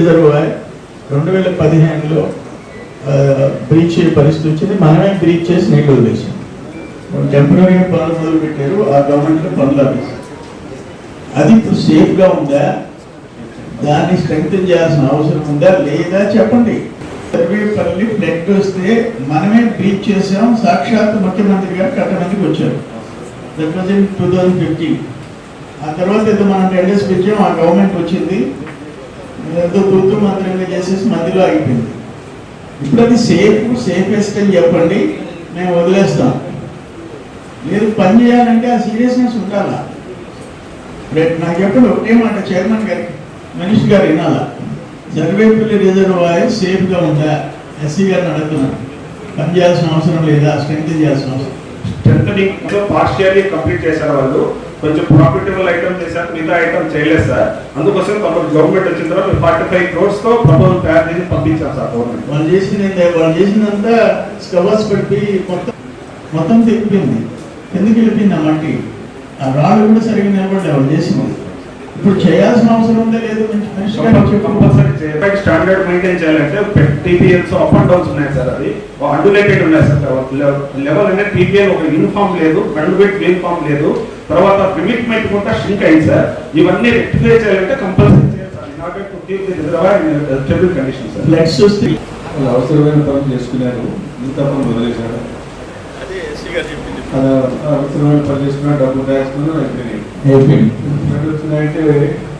Reservoir రెండు వేల పదిహేనులో బ్రీచ్ అయ్యే పరిస్థితి వచ్చింది. మనమే బ్రీచ్ చేసి నీళ్ళు వదిలేసాం. టెంపరీగా పనులు మొదలు పెట్టారు ఆ గవర్నమెంట్లో పనులు ఆపేశారు. అది ఇప్పుడు సేఫ్గా ఉందా? దాన్ని స్ట్రెంగ్తన్ చేయాల్సిన అవసరం ఉందా? లేదా చెప్పండి. సర్వేపల్లి ఫ్లడ్ వస్తే మనమే బ్రీచ్ చేసాం సాక్షాత్ ముఖ్యమంత్రి గారు కట్టడానికి వచ్చారు. That was in two thousand fifteen ఆ తర్వాత ఏదో మనం టెండర్స్ పెట్టాం. ఆ గవర్నమెంట్ వచ్చింది. ఏదో గుర్తు మాత్రమే చేసేసి మధ్యలో అయిపోయింది ఇప్పుడు అది సేఫ్ సేఫెస్ట్ అని చెప్పండి మేము వదిలేస్తాం. మీరు పని చేయాలంటే ఆ సీరియస్నెస్ ఉండాలా? రేపు నాకు చెప్పండి ఒకటే మాట చైర్మన్ గారికి మనిషి గారు వినాలా? సర్వేపల్లి రిజర్వాయర్ సేఫ్గా ఉందా? ఎస్సీ గారిని అడుగుతున్నాను. పని చేయాల్సిన అవసరం లేదా? స్ట్రెంగ్ చేయాల్సిన అవసరం. స్ట్రెంగ్ పార్షియల్లీ కంప్లీట్ చేశారు వాళ్ళు. కొంచెం ప్రాఫిటబుల్ ఐటమ్ చేశారు మిగతా ఐటమ్ చేయలేదు సార్. అందుకోసం కొంచెం గవర్నమెంట్ వచ్చిన తర్వాత ఫార్టీ ఫైవ్ క్రోర్స్తో ప్రపోజల్ తయారు చేసి పంపించాం సార్ గవర్నమెంట్ వాళ్ళు చేసింది వాళ్ళు చేసిందంతా స్కవర్స్ పెట్టి మొత్తం మొత్తం తిప్పింది. ఎందుకు వెళ్ళిపోయింది ఆ మట్టి? ఆ రాళ్ళు కూడా సరిగ్గా నిలబడలేదు వాళ్ళు చేసింది ఇప్పుడు చేయాల్సిన అవసరం ఉందా లేదు. కంపల్సరీ స్టాండర్డ్ మెయింటైన్ చేయాలంటే టీపీఎల్స్ అప్ అండ్ డౌన్స్ ఉన్నాయి సార్ అది. అండులేటెడ్ ఉన్నాయి సార్ లెవెల్ అనేది టీపీఎల్ ఒక యూనిఫామ్ లేదు కండుబెట్ యూనిఫామ్ లేదు. తర్వాత కమిట్మెంట్ కూడా షింక్ అయింది సార్. ఇవన్నీ రెక్టిఫై చేయాలంటే కంపల్సరీ చేయాలి sir. In order to keep the reservoir in stable condition sir వాళ్ళు అవసరమైన పనులు చేసుకున్నారు. మిగతా పనులు వదిలేశారు. అలా అవసరమైన పని చేసుకున్నా డబ్బు దాచుకున్నా అయిపోయినాయి. అయిపోయింది. ఫ్లడ్ వచ్చినాయంటే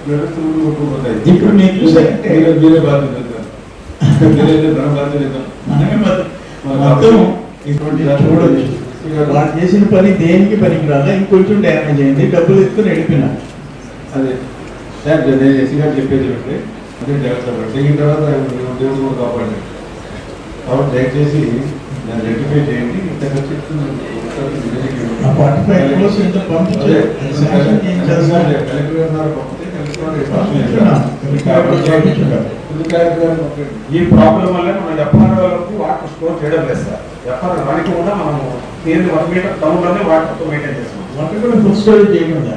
వ్యవస్థలు కొట్టుకుపోతాయి. ఇప్పుడు నీకు చూసారంటే మీరే మీరే బాధ్యత ఇద్దాం. మీరైతే మన బాధ్యత ఇద్దాం. మనమే మొత్తం మొత్తం ఇటువంటి చూడొచ్చు వాళ్ళు చేసిన పని దేనికి పనికి రాలా ఇంకొంచెం డ్యామేజ్ అయింది డబ్బులు ఎత్తుకుని వెళ్ళిపోయినా. అదే. సార్ నేను చెప్పేది అంటే అదే జాగ్రత్త పడి దిగిన తర్వాత దేవుడు కాపాడండి. కాబట్టి దయచేసి దాన్ని రెక్టిఫై చేయండి ఇంతగా చెప్తున్నాను. శాంక్షన్. కలెక్టర్ గారు పంపితే కలెక్టర్ గారు పంపండి. ఈ ప్రాబ్లం వల్ల మనం ఎఫ్ఆర్ఓలకు వాటర్ స్టోర్ చేయడం లేదు సార్. ఎఫ్ఆర్ మనకి కూడా మనము దీన్ని వన్ మీటర్ టౌన్లోనే వాటర్ మెయింటైన్ చేస్తాం వాటి కూడా ఫుల్ స్టోరేజ్ చేయకుండా?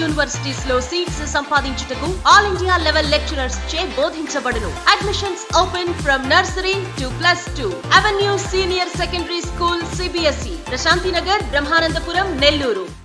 యూనివర్సిటీస్లో సీట్స్ సంపాదించుటకు ఆల్ ఇండియా లెవెల్ లెక్చరర్స్ చే బోధించబడును. Admissions open from nursery to plus two avenue senior secondary school CBSE Prashanti Nagar Brahmanandapuram Nellore.